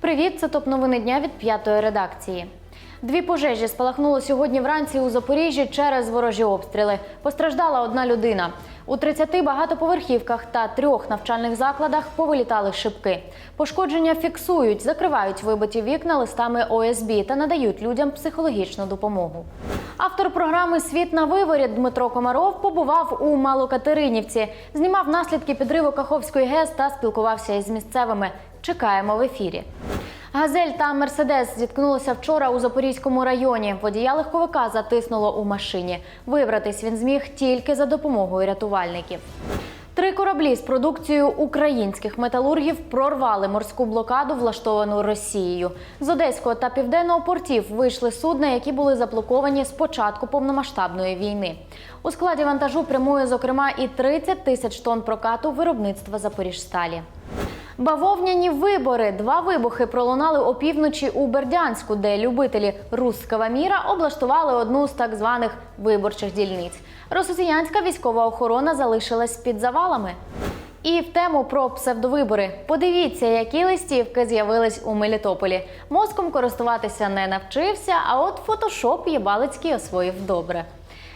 Привіт, це топ новини дня від п'ятої редакції. Дві пожежі спалахнули сьогодні вранці у Запоріжжі через ворожі обстріли. Постраждала одна людина. У 30 багатоповерхівках та трьох навчальних закладах повилітали шибки. Пошкодження фіксують, закривають вибиті вікна листами ОСБ та надають людям психологічну допомогу. Автор програми Світ на виворі Дмитро Комаров побував у Малокатеринівці, знімав наслідки підриву Каховської ГЕС та спілкувався із місцевими. Чекаємо в ефірі. Газель та Мерседес зіткнулися вчора у Запорізькому районі. Водія легковика затиснуло у машині. Вибратись він зміг тільки за допомогою рятувальників. Кораблі з продукцією українських металургів прорвали морську блокаду, влаштовану Росією. З Одеського та південного портів вийшли судна, які були заблоковані з початку повномасштабної війни. У складі вантажу прямує, зокрема, і 30 тисяч тонн прокату виробництва Запоріжсталі. Бавовняні вибори. Два вибухи пролунали опівночі у Бердянську, де любителі русского міра облаштували одну з так званих виборчих дільниць. Росіянська військова охорона залишилась під завалами. І в тему про псевдовибори. Подивіться, які листівки з'явились у Мелітополі. Мозком користуватися не навчився, а от фотошоп Єбалицький освоїв добре.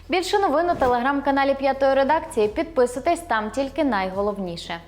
Більше новин у телеграм-каналі п'ятої редакції. Підписуйтесь там тільки найголовніше.